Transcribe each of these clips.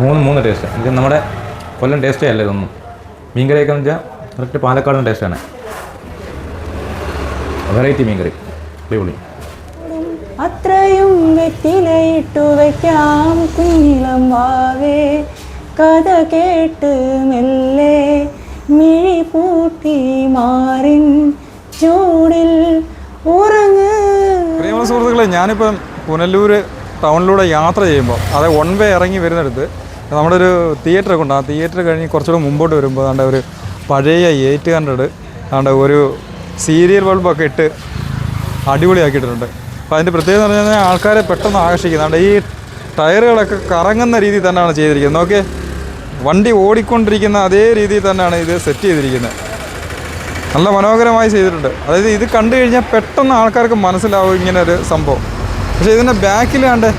മൂന്ന് മൂന്ന് ടേസ്റ്റ് ഇത് നമ്മുടെ കൊല്ലം ടേസ്റ്റേ അല്ല ഇതൊന്നും? മീൻകറിയൊക്കെ എന്ന് വെച്ചാൽ കറക്റ്റ് പാലക്കാടൻ ടേസ്റ്റാണ് വെറൈറ്റി മീൻകറി. അടിപൊളി. അത്രയും വെറ്റിലയിട്ടു വയ്ക്കാം കുഞ്ഞിളം വാവേ. കഥ കേട്ട് മെല്ലെ മിഴി പൂട്ടി മാറിൻ ചൂടിൽ ഉറങ്ങ്. പ്രിയമുള്ള സുഹൃത്തുക്കളെ ഞാനിപ്പം പുനലൂർ ടൗണിലൂടെ യാത്ര ചെയ്യുമ്പോൾ അത് വൺ വേ ഇറങ്ങി വരുന്നിടത്ത് നമ്മുടെ ഒരു തിയേറ്റർ ഒക്കെ ഉണ്ട്. ആ തിയേറ്റർ കഴിഞ്ഞ് കുറച്ചുകൂടെ മുമ്പോട്ട് വരുമ്പോൾ അതാണ്ട് ഒരു പഴയ എയ്റ്റ് ഹൺഡ്രഡ് അതാണ്ട് ഒരു സീരിയൽ ബൾബൊക്കെ ഇട്ട് അടിപൊളിയാക്കിയിട്ടുണ്ട്. അപ്പോൾ അതിന്റെ പ്രത്യേകത എന്ന് പറഞ്ഞാൽ ആൾക്കാരെ പെട്ടെന്ന് ആകർഷിക്കുന്നുണ്ട് ഈ ടയറുകളൊക്കെ കറങ്ങുന്ന രീതിയിൽ തന്നെയാണ് ചെയ്തിരിക്കുന്നത്. നോക്കിയേ വണ്ടി ഓടിക്കൊണ്ടിരിക്കുന്ന അതേ രീതിയിൽ തന്നെയാണ് ഇത് സെറ്റ് ചെയ്തിരിക്കുന്നത്. നല്ല മനോഹരമായി ചെയ്തിട്ടുണ്ട്. അതായത് ഇത് കണ്ടു കഴിഞ്ഞാൽ പെട്ടെന്ന് ആൾക്കാർക്ക് മനസ്സിലാവും ഇങ്ങനെ ഒരു സംഭവം. പക്ഷേ ഇതിന്റെ ബാക്കിൽ കണ്ട്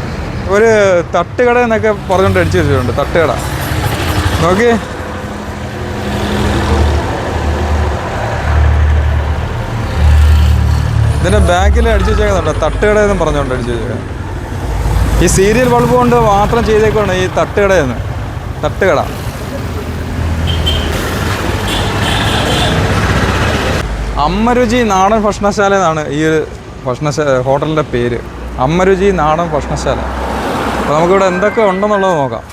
ഒരു തട്ടുകട എന്നൊക്കെ പറഞ്ഞുകൊണ്ട് അടിച്ചു വെച്ചിട്ടുണ്ട് തട്ടുകട. നോക്കി. ഇതിന്റെ ബാക്കിൽ അടിച്ചു വെച്ചേക്കുന്നുണ്ട് തട്ടുകട എന്നും പറഞ്ഞുകൊണ്ട് അടിച്ചു വെച്ചേക്കുന്നത് ഈ സീരിയൽ ബൾബ് കൊണ്ട് മാത്രം ചെയ്തേക്കാണ് ഈ തട്ടുകട എന്ന്. തട്ടുകട. അമ്മരുചി നാടൻ ഭക്ഷണശാല എന്നാണ് ഈ ഒരു ഭക്ഷണശാല ഹോട്ടലിന്റെ പേര്. അമ്മരുചി നാടൻ ഭക്ഷണശാല. അപ്പോൾ നമുക്കിവിടെ എന്തൊക്കെ ഉണ്ടെന്നുള്ളത് നോക്കാം.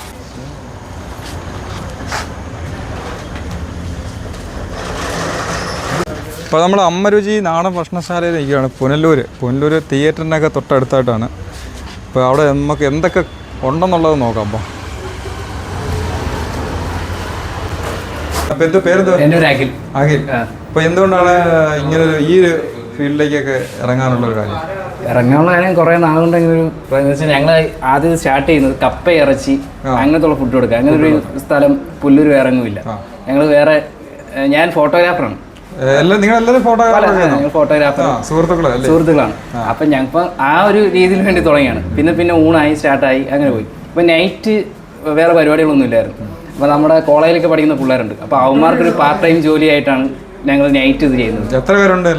ഇപ്പോൾ നമ്മൾ അമ്മരുചി നാടൻ ഭക്ഷണശാലയിൽ നിൽക്കുകയാണ് പുനലൂർ പുനലൂർ തിയേറ്ററിനൊക്കെ തൊട്ടടുത്തായിട്ടാണ്. അപ്പോൾ അവിടെ നമുക്ക് എന്തൊക്കെ ഉണ്ടെന്നുള്ളത് നോക്കാം അപ്പോൾ അപ്പോൾ എന്ത് പേരെന്തോ എന്റെ ഒരു അഖിൽ. അഖിൽ അപ്പോൾ എന്തുകൊണ്ടാണ് ഇങ്ങനെ ഈ ഒരു ഫീൽഡിലേക്കൊക്കെ ഇറങ്ങാനുള്ള ഒരു കാര്യം? ഇറങ്ങാനുള്ള കാര്യം കുറേ നാളുണ്ടെങ്കിലും ഞങ്ങൾ ആദ്യം സ്റ്റാർട്ട് ചെയ്യുന്നത് കപ്പ ഇറച്ചി അങ്ങനത്തെ ഉള്ള ഫുഡ് കൊടുക്കുക. അങ്ങനെ ഒരു സ്ഥലം പുല്ലൂർ വേറെ ഒന്നുമില്ല ഞങ്ങൾ വേറെ ഞാൻ ഫോട്ടോഗ്രാഫറാണ് സുഹൃത്തുക്കളാണ്. അപ്പൊ ഞങ്ങൾ ആ ഒരു രീതിയിൽ വേണ്ടി തുടങ്ങിയാണ്. പിന്നെ പിന്നെ ഊണായി സ്റ്റാർട്ടായി അങ്ങനെ പോയി. അപ്പൊ നൈറ്റ് വേറെ പരിപാടികളൊന്നും ഇല്ലായിരുന്നു. അപ്പൊ നമ്മുടെ കോളേജിലൊക്കെ പഠിക്കുന്ന പിള്ളേരുണ്ട്. അപ്പൊ അവന്മാർക്ക് ഒരു പാർട്ട് ടൈം ജോലിയായിട്ടാണ് ഞങ്ങൾ നൈറ്റ് ഇത് ചെയ്യുന്നത്. എത്ര പേരുണ്ട്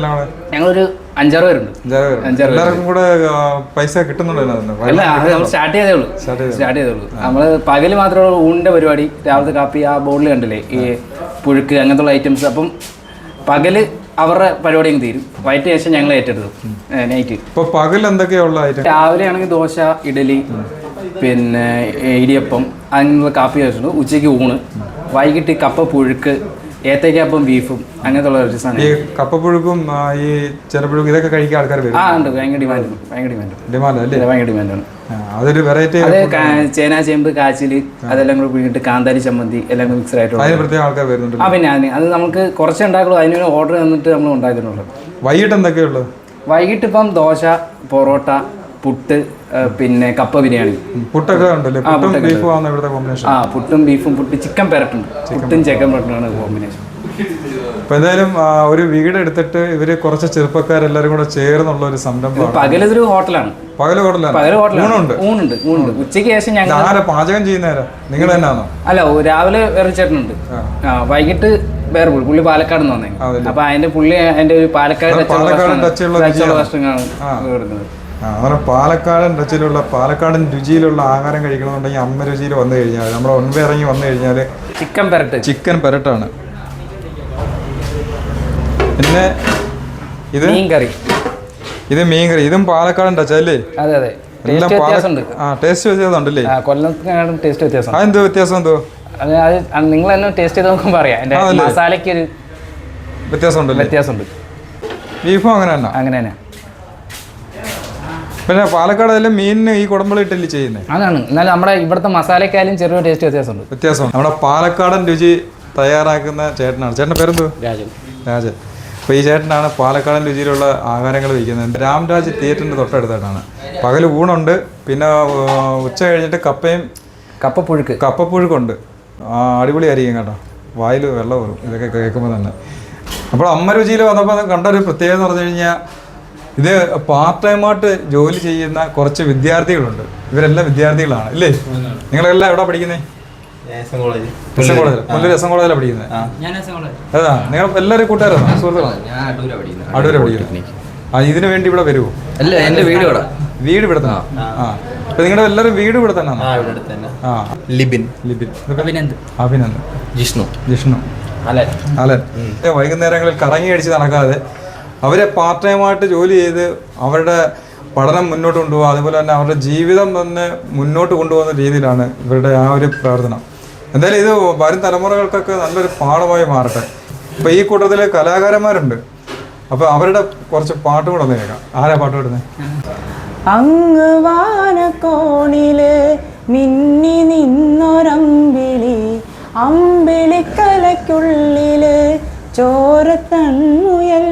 ഞങ്ങളൊരു അഞ്ചാറ് പേരുണ്ട്. എല്ലാവർക്കും കൂടെ പൈസ കിട്ടുന്നുണ്ടോ അല്ല സ്റ്റാർട്ട് ചെയ്തേ ഉള്ളൂ. സ്റ്റാർട്ട് ചെയ്തേ ഉള്ളൂ. നമ്മൾ പകൽ മാത്രമേ ഉള്ളൂ ഊണിന്റെ പരിപാടി രാവിലത്തെ കാപ്പി ആ ബോർഡിൽ കണ്ടില്ലേ? ഈ പുഴുക്ക് അങ്ങനത്തെ ഉള്ള ഐറ്റംസ് അപ്പം പകൽ അവരുടെ പരിപാടി അങ്ങ് തീരും. വൈകിട്ട് ശേഷം ഞങ്ങൾ ഏറ്റെടുത്തു നൈറ്റ് ഇപ്പൊ പകൽ എന്തൊക്കെയാ ഉള്ള ഐറ്റം രാവിലെ ആണെങ്കിൽ ദോശ ഇഡലി പിന്നെ ഇടിയപ്പം അങ്ങനെയുള്ള കാപ്പി കഴിച്ചിട്ടുണ്ട്. ഉച്ചയ്ക്ക് ഊണ്. വൈകിട്ട് കപ്പ പുഴുക്ക് ഏത്തയ്ക്കപ്പം ബീഫും അങ്ങനത്തെ ഒരു ഈ സാധനം കപ്പപ്പുഴുക്കും ഈ ചെറുപ്പുഴുക്കും ഇതൊക്കെ കഴിക്കാൻ ആൾക്കാർ വരും. ആ ഉണ്ട്. ഭയങ്കര ഡിമാൻഡ്. ഭയങ്കര ഡിമാൻഡ്. ഡിമാൻഡ് അല്ലേ? ഭയങ്കര ഡിമാൻഡാണ്. ആണ് അതൊരു വെറൈറ്റി അത് ചേന ചേമ്പ് കാച്ചിൽ അതെല്ലാം കൂടി പിഴിഞ്ഞിട്ട് കാന്താരി ചമ്മന്തി എല്ലാം കൂടി മിക്സ് ആയിട്ട് അതിന് പ്രത്യേക ആൾക്കാർ വരുന്നുണ്ട് ആ പിന്നെ അതിന് അത് നമുക്ക് കുറച്ച് ഉണ്ടാക്കുള്ളൂ. അതിന് ഓർഡർ തന്നിട്ട് നമ്മൾ ഉണ്ടാക്കുന്നുള്ളൂ. വൈകിട്ട് എന്തൊക്കെയുള്ളത് വൈകിട്ട് ഇപ്പം ദോശ പൊറോട്ട പുട്ട് പിന്നെ കപ്പ ബിരിയാണി. പുട്ടൊക്കെ ഉണ്ടല്ലേ? പുട്ടും ബീഫും ആ പുട്ടും ബീഫും പുട്ട് ചിക്കൻ പെരട്ടുണ്ട്. പുട്ടും ചിക്കൻ പെരട്ടുമാണ് കോമ്പിനേഷൻ അപ്പൊ എന്തായാലും ഒരു വീട് എടുത്തിട്ട് ഇവർ കുറച്ച് ചെറുപ്പക്കാരെല്ലാരും കൂടെ ചേർന്നുള്ള ഒരു സംരംഭം പകലതൊരു ഹോട്ടലാണ്. പകൽ ഹോട്ടലാണ് പകൽ ഹോട്ടലാണ്. ഊണുണ്ട്. ഊണുണ്ട് ഉച്ചയ്ക്ക് ശേഷം ഞങ്ങൾ ആരാ പാചകം ചെയ്യുന്നേരാ? നിങ്ങൾ തന്നെയാണോ അല്ല രാവിലെ വേറെ ചേട്ടനുണ്ട്. വൈകിട്ട് വേറെ പുള്ളി പുള്ളി പാലക്കാട് നിന്ന് വന്നേ. അപ്പൊ അതിന്റെ പുള്ളി അതിന്റെ ഒരു പാലക്കാട്. ഭക്ഷണങ്ങളാണ് അങ്ങനെ പാലക്കാടൻ ടച്ചിലുള്ള പാലക്കാടൻ രുചിയിലുള്ള ആഹാരം കഴിക്കണമെന്നുണ്ടെങ്കിൽ അമ്മ രുചിയിൽ വന്നു കഴിഞ്ഞാൽ നമ്മുടെ ഒൻപ ഇറങ്ങി വന്നു കഴിഞ്ഞാൽ ചിക്കൻ പെരട്ട്. ചിക്കൻ പെരട്ടാണ്. പിന്നെ ഇത്? മീൻ കറി ഇത് മീൻകറി. ഇതും പാലക്കാടൻ ടച്ചല്ലേ അതെ അതെ. എല്ലാം ആ ടേസ്റ്റ് വ്യത്യാസമുണ്ടല്ലേ? ടേസ്റ്റ് വ്യത്യാസം. അതെന്ത് വ്യത്യാസം എന്തോ? അത് അത് നിങ്ങൾ തന്നെ ടേസ്റ്റ് ചെയ്ത് നോക്കുമ്പോൾ മസാലയ്ക്ക് ഒരു വ്യത്യാസമുണ്ട്. ബീഫും അങ്ങനെ തന്നെ? അങ്ങനെ തന്നെ. പിന്നെ പാലക്കാട് എല്ലാം മീനിന് ഈ കുടമ്പളി ഇട്ടല്ലേ ചെയ്യുന്നത് അതാണ്. എന്നാൽ നമ്മുടെ ഇവിടുത്തെ മസാലയ്ക്കായാലും ചെറിയൊരു ടേസ്റ്റ് വ്യത്യാസമുണ്ട്. വ്യത്യാസം നമ്മുടെ പാലക്കാടൻ രുചി തയ്യാറാക്കുന്ന ചേട്ടനാണ്. ചേട്ടന്റെ പേരെന്തോ? രാജൻ. രാജൻ. അപ്പോൾ ഈ ചേട്ടനാണ് പാലക്കാടൻ രുചിയിലുള്ള ആഹാരങ്ങൾ വയ്ക്കുന്നത്. രാംരാജ് തിയേറ്ററിന്റെ തൊട്ടടുത്തായിട്ടാണ്. പകൽ ഊണുണ്ട്. പിന്നെ ഉച്ച കഴിഞ്ഞിട്ട് കപ്പയും കപ്പപ്പുഴുക്ക്. കപ്പപ്പുഴുക്കുണ്ട്. ആ അടിപൊളിയായിരിക്കും കേട്ടോ. വായിൽ വെള്ളം വരും. ഇതൊക്കെ കേൾക്കുമ്പോൾ തന്നെ. അപ്പോൾ അമ്മ രുചിയിൽ വന്നപ്പോൾ കണ്ട ഒരു പ്രത്യേകത എന്ന് പറഞ്ഞു കഴിഞ്ഞാൽ ഇത് പാർട്ട് ടൈമായിട്ട് ജോലി ചെയ്യുന്ന കുറച്ച് വിദ്യാർത്ഥികളുണ്ട്. ഇവരെല്ലാം വിദ്യാർത്ഥികളാണ്. ഇല്ലേ? നിങ്ങളെല്ലാം എവിടെ പഠിക്കുന്നത് പുല്ലൂർ എസ് എൻ കോളേജിലാണ് പഠിക്കുന്നത് അതാ നിങ്ങൾ എല്ലാവരും കൂട്ടുകാരാണോ? സുഹൃത്തുക്കളാണ് അടൂര പഠിക്കുന്നത് ആ ഇതിനു വേണ്ടി ഇവിടെ വരുമോ അല്ല എന്റെ വീട് ഇവിടെ. വീട് ഇവിടെ തന്നെ. ആ. നിങ്ങളുടെ എല്ലാവരും വീട് ഇവിടെ തന്നെ. ആ. ലിബിൻ. ലിബിൻ. അഭിനന്ദ്. അഭിനന്ദ്. ജിഷ്ണു. ജിഷ്ണു. അലൻ. അലൻ. വൈകുന്നേരങ്ങളിൽ കറങ്ങി അടിച്ച് നടക്കാതെ അവരെ പാർട്ട് ടൈമായിട്ട് ജോലി ചെയ്ത് അവരുടെ പഠനം മുന്നോട്ട് കൊണ്ടുപോകുക അതുപോലെ തന്നെ അവരുടെ ജീവിതം തന്നെ മുന്നോട്ട് കൊണ്ടുപോകുന്ന രീതിയിലാണ് ഇവരുടെ ആ ഒരു പ്രവർത്തനം. എന്തായാലും ഇത് വരും തലമുറകൾക്കൊക്കെ നല്ലൊരു പാഠമായി മാറട്ടെ. അപ്പൊ ഈ കൂട്ടത്തിൽ കലാകാരന്മാരുണ്ട്. അപ്പൊ അവരുടെ കുറച്ച് പാട്ടും കൂടെ ഒന്ന് കേൾക്കാം. ആരാ പാട്ട് പാടുന്നത് അങ്ങ് വാനക്കോണിൽ മിന്നി നിന്നൊരമ്പിളി അമ്പിളിക്കലയ്ക്കുള്ളിൽ ചോരത്തൺമുയൽ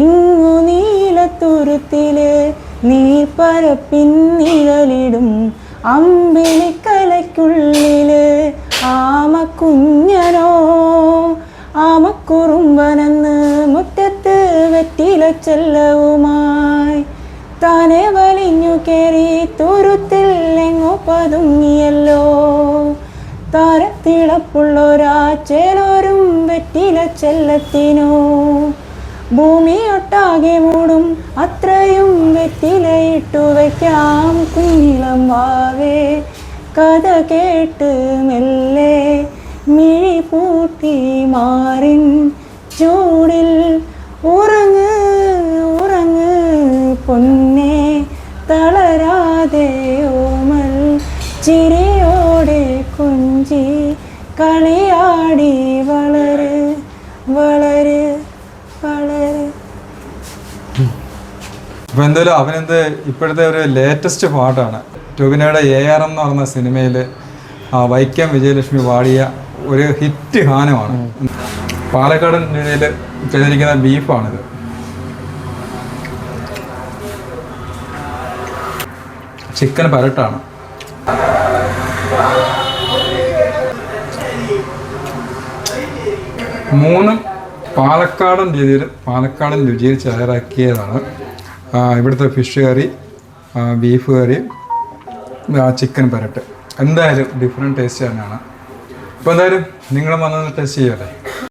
ഇങ്ങു നീലത്തുരുത്തിൽ നീർപ്പരപ്പിൻ നിഴലിടും അമ്പിളിക്കലയ്ക്കുള്ളിൽ ആമക്കുഞ്ഞനോ? ആമക്കുറുമ്പനെന്ന് മുറ്റത്ത് വെറ്റില ചെല്ലവുമായി. താനെ വലിഞ്ഞു കയറി തുരുത്തിൽ എങ്ങോ പതുങ്ങിയല്ലോ? താരത്തിളപ്പുള്ളൊരാ ചേലോരും വെറ്റില ചെല്ലത്തിനോ? ഭൂമിയൊട്ടാകെ മൂടും അത്രയും വെറ്റിലയിട്ടു വയ്ക്കാം കുഞ്ഞിളം വാവേ. കഥ കേട്ട് മെല്ലെ മിഴി പൂട്ടി മാറിൻ ചൂടിൽ ഉറങ്ങ് ഉറങ്ങ് പൊന്നെ തളരാതെ ഓമൽ ചിരിയോടെ കുഞ്ചി കളിയാടി അപ്പോൾ എന്തായാലും അവനെന്ത് ഇപ്പോഴത്തെ ഒരു ലേറ്റസ്റ്റ് പാട്ടാണ്. ടൊവിനോയുടെ എ ആർ എന്ന് പറഞ്ഞ സിനിമയിൽ വൈക്കം വിജയലക്ഷ്മി പാടിയ ഒരു ഹിറ്റ് ഗാനമാണ്. പാലക്കാടൻ ജില്ലയിൽ ചെയ്തിരിക്കുന്ന ബീഫാണിത്. ചിക്കൻ പരട്ടാണ്. മൂന്നും പാലക്കാടൻ രീതിയിൽ പാലക്കാടൻ രുചിയിൽ തയ്യാറാക്കിയതാണ് ഇവിടുത്തെ fish curry beef curry chicken പരട്ട്. എന്തായാലും ഡിഫറെന്റ് ടേസ്റ്റ് തന്നെയാണ്. അപ്പോൾ എന്തായാലും നിങ്ങൾ വന്നത് ടെസ്റ്റ് ചെയ്യാമല്ലേ